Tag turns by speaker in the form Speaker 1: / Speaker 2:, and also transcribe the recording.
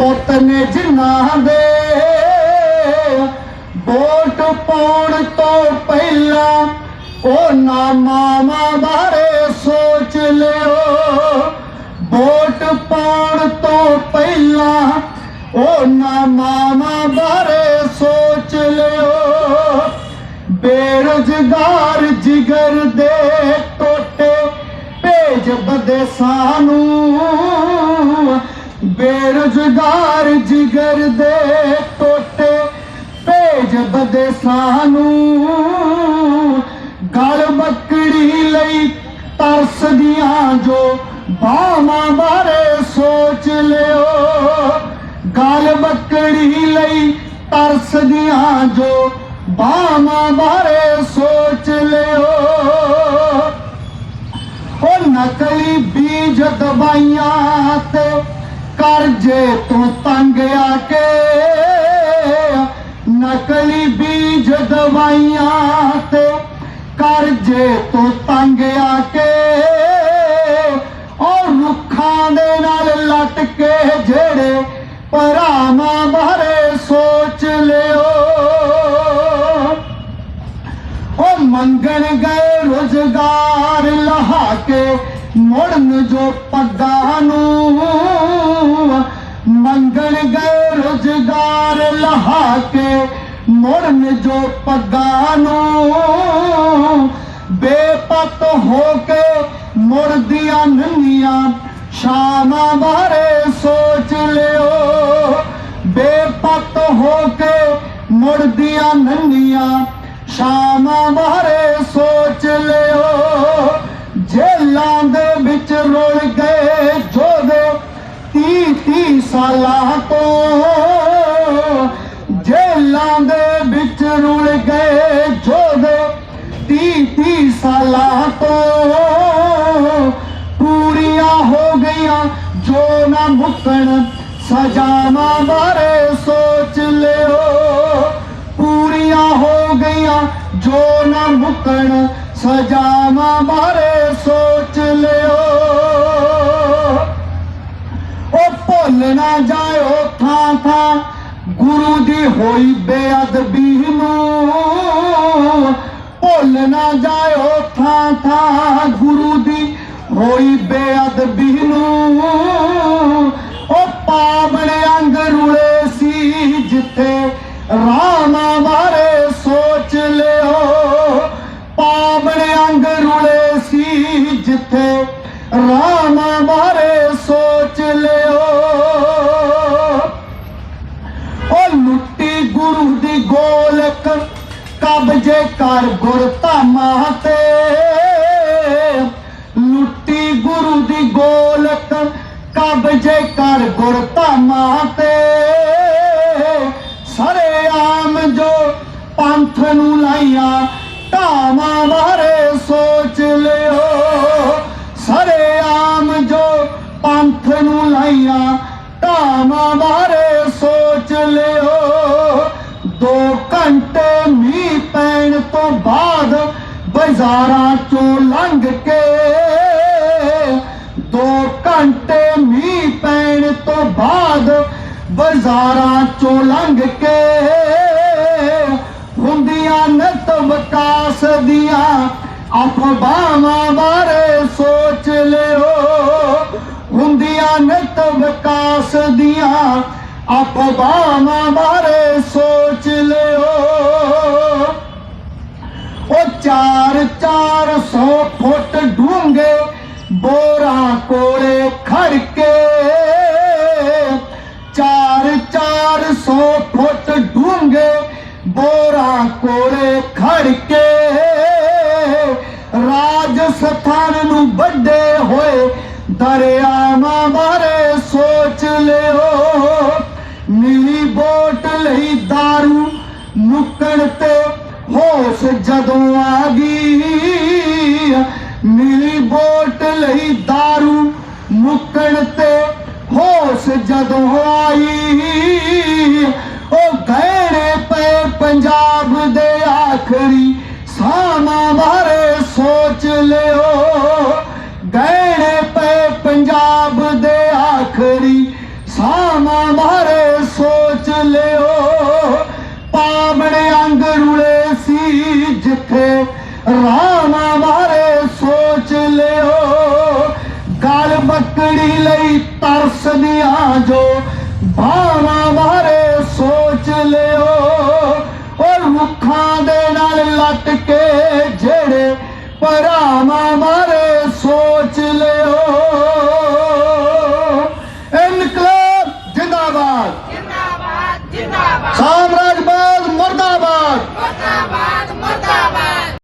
Speaker 1: ਪੁੱਤ ਨੇ ਜਿਨ੍ਹਾਂ ਦੇ ਵੋਟ ਪਾਉਣ ਤੋਂ ਪਹਿਲਾਂ ਉਹ ਨਾ ਮਾਮਾ ਬਾਰੇ ਸੋਚ ਲਿਓ। ਵੋਟ ਪਾਉਣ ਤੋਂ ਪਹਿਲਾਂ ਉਹ ਨਾ ਮਾਮਾ ਬਾਰੇ ਸੋਚ ਲਿਓ। ਬੇਰੁਜ਼ਗਾਰ ਜਿਗਰ ਦੇ ਟੋਟੇ ਭੇਜ ਬਦੇ ਸਾਨੂੰ ਬੇਰੁਜ਼ਗਾਰ ਜਿਗਰ ਦੇ ਟੋਟੇ ਭੇਜ ਬਦੇ ਸਾਨੂੰ। ਗਲ ਬੱਕੜੀ ਲਈ ਤਰਸਦੀਆਂ ਜੋ ਬਾਹਾਂ ਬਾਰੇ ਸੋਚ ਲਿਓ। ਗਲ ਬੱਕੜੀ ਲਈ ਤਰਸਦੀਆਂ ਜੋ ਬਾਹਾਂ ਬਾਰੇ ਸੋਚ ਲਿਓ। ਉਹ ਨਕਲੀ ਬੀਜ ਦਵਾਈਆਂ ਤੇ ਕਰ ਜੇ ਤੋਂ ਤੰਗ ਆ ਕੇ। ਨਕਲੀ ਬੀਜ ਦਵਾਈਆਂ ਤੇ ਕਰਜ਼ੇ ਤੋਂ ਤੰਗ ਆ ਕੇ। ਉਹ ਰੁੱਖਾਂ ਦੇ ਨਾਲ ਲਟ ਜਿਹੜੇ ਭਰਾਵਾਂ ਬਾਰੇ ਸੋਚ ਲਿਓ। ਉਹ ਮੰਗਣ ਗਏ ਰੁਜ਼ਗਾਰ ਲਹਾ ਕੇ ਮੁੜਨ ਜੋ ਪੱਗਾਂ ਨੂੰ। ਮੰਗਣ ਗਏ ਰੁਜ਼ਗਾਰ ਲਹਾ ਕੇ ਮੁੜਨ ਜੋ ਪੱਗਾਂ ਨੂੰ। ਬੇਪਤ ਹੋ ਕੇ ਮੁੜਦੀਆਂ ਨੰਨੀਆਂ ਸ਼ਾਮਾਂ ਬਾਰੇ ਸੋਚ ਲਿਓ। ਬੇਪਤ ਹੋ ਕੇ ਮੁੜਦੀਆਂ ਨੰਨੀਆਂ ਸ਼ਾਮਾਂ ਬਾਰੇ ਸੋਚ ਲਿਓ। ਜੇਲਾਂ ਦੇ ਵਿੱਚ ਰੁਲ ਗਏ ਸਾਲਾਂ ਤੋਂ ਜੇਲਾਂ ਦੇ ਵਿੱਚ ਰੁਲ ਗਏ ਜੋਦੇ 30 30 ਸਾਲਾਂ ਤੋਂ ਪੂਰੀਆਂ ਹੋ ਗਈਆਂ, ਜੋ ਨਾ ਮੁੱਕਣ, ਸਜਾਵਾਂ ਬਾਰੇ ਸੋਚ ਲਿਓ। ਪੂਰੀਆਂ ਹੋ ਗਈਆਂ, ਜੋ ਨਾ ਮੁੱਕਣ, ਸਜਾਵਾਂ ਬਾਰੇ ਸੋਚ ਨਾ ਜਾਇਓ ਥਾਂ ਥਾਂ। ਗੁਰੂ ਦੀ ਹੋਈ ਬੇਅਦਬੀ ਨੂੰ। ਭੁੱਲ ਨਾ ਜਾਇਓ ਥਾਂ ਥਾਂ। ਗੁਰੂ ਦੀ ਹੋਈ ਬੇਅਦਬੀ ਨੂੰ। ਉਹ ਪਾਵਣੇ ਅੰਗ ਰੁਲੇ ਸੀ ਜਿੱਥੇ ਰਾਮਾ ਬਾਰੇ ਸੋਚ ਲਿਓ। ਪਾਵਣੇ ਅੰਗ ਰੁਲੇ ਸੀ ਜਿੱਥੇ ਰਾਮਾ ਬਾਰੇ ਕਬਜੇ ਕਰ ਗੁਰਧਾਮਾਂ ਤੇ। ਲੁੱਟੀ ਗੁਰੂ ਦੀ ਗੋਲਕ ਕਬਜੇ ਕਰ ਗੁਰਧਾਮਾਂ ਤੇ। ਸਾਰੇ ਆਮ ਜੋ ਪੰਥ ਨੂੰ ਲਾਈਆਂ ਧਾਮਾਂ ਬਾਰੇ ਸੋਚ ਲਿਓ। ਸਾਰੇ ਆਮ ਜੋ ਪੰਥ ਨੂੰ ਲਾਈਆਂ ਧਾਮਾਂ ਬਾਰੇ ਬਾਜ਼ਾਰਾਂ ਚੋਂ ਲੰਘ ਕੇ ਦੋ ਘੰਟੇ ਮੀਂਹ ਪੈਣ ਤੋਂ ਬਾਅਦ ਬਾਜ਼ਾਰਾਂ ਚੋਂ ਲੰਘ ਕੇ ਹੁੰਦੀਆਂ ਨਤ ਵਿਕਾਸ ਦੀਆਂ ਅਫਵਾਹਾਂ ਬਾਰੇ ਸੋਚ ਲਿਓ। ਹੁੰਦੀਆਂ ਨਿਤ ਵਿਕਾਸ ਦੀਆਂ ਅਫਵਾਹਾਂ ਬਾਰੇ ਬੋਰਾਂ ਕੋਲੇ ਖੜ ਕੇ ਚਾਰ ਚਾਰ ਸੌ ਫੁੱਟ ਡੂੰਘੇ ਬੋਰਾਂ ਕੋਲੇ ਖੜ ਕੇ ਰਾਜਸਥਾਨ ਨੂੰ ਵੱਡੇ ਹੋਏ ਦਰਿਆਵਾਂ ਬਾਰੇ ਸੋਚ ਲਿਓ। ਨੀਲੀ ਬੋਟ ਲਈ दारू ਮੁੱਕਣ ਤੇ ਹੋਸ਼ ਜਦੋਂ ਆ ਗਈ। ਨੀਲੀ ਬੋਟ ਲਈ ਦਾਰੂ ਮੁੱਕਣ ਤੇ ਹੋਸ਼ ਜਦੋਂ ਆਈ। ਉਹ ਗਹਿਣੇ ਪਏ ਪੰਜਾਬ ਦੇ ਆਖਰੀ ਸਾਨਾ ਬਾਰੇ ਸੋਚ ਲਿਓ। ਗਹਿਣੇ ਪਏ ਪੰਜਾਬ ਦੇ ਆਖਰੀ ਸਾਨਾ ਬਾਰੇ ਸੋਚ ਲਿਓ। ਪਾਵਣ ਅੰਗ ਰੁਲੇ ਸੀ ਜਿੱਥੇ ਰਾਮਾ ਜੋ ਭਾਵਾਂ ਬਾਰੇ ਸੋਚ ਲਿਓ ਉਹ ਮੁੱਖਾਂ ਦੇ ਨਾਲ ਲੱਟ ਕੇ ਜਿਹੜੇ ਭਰਾਵਾਂ ਬਾਰੇ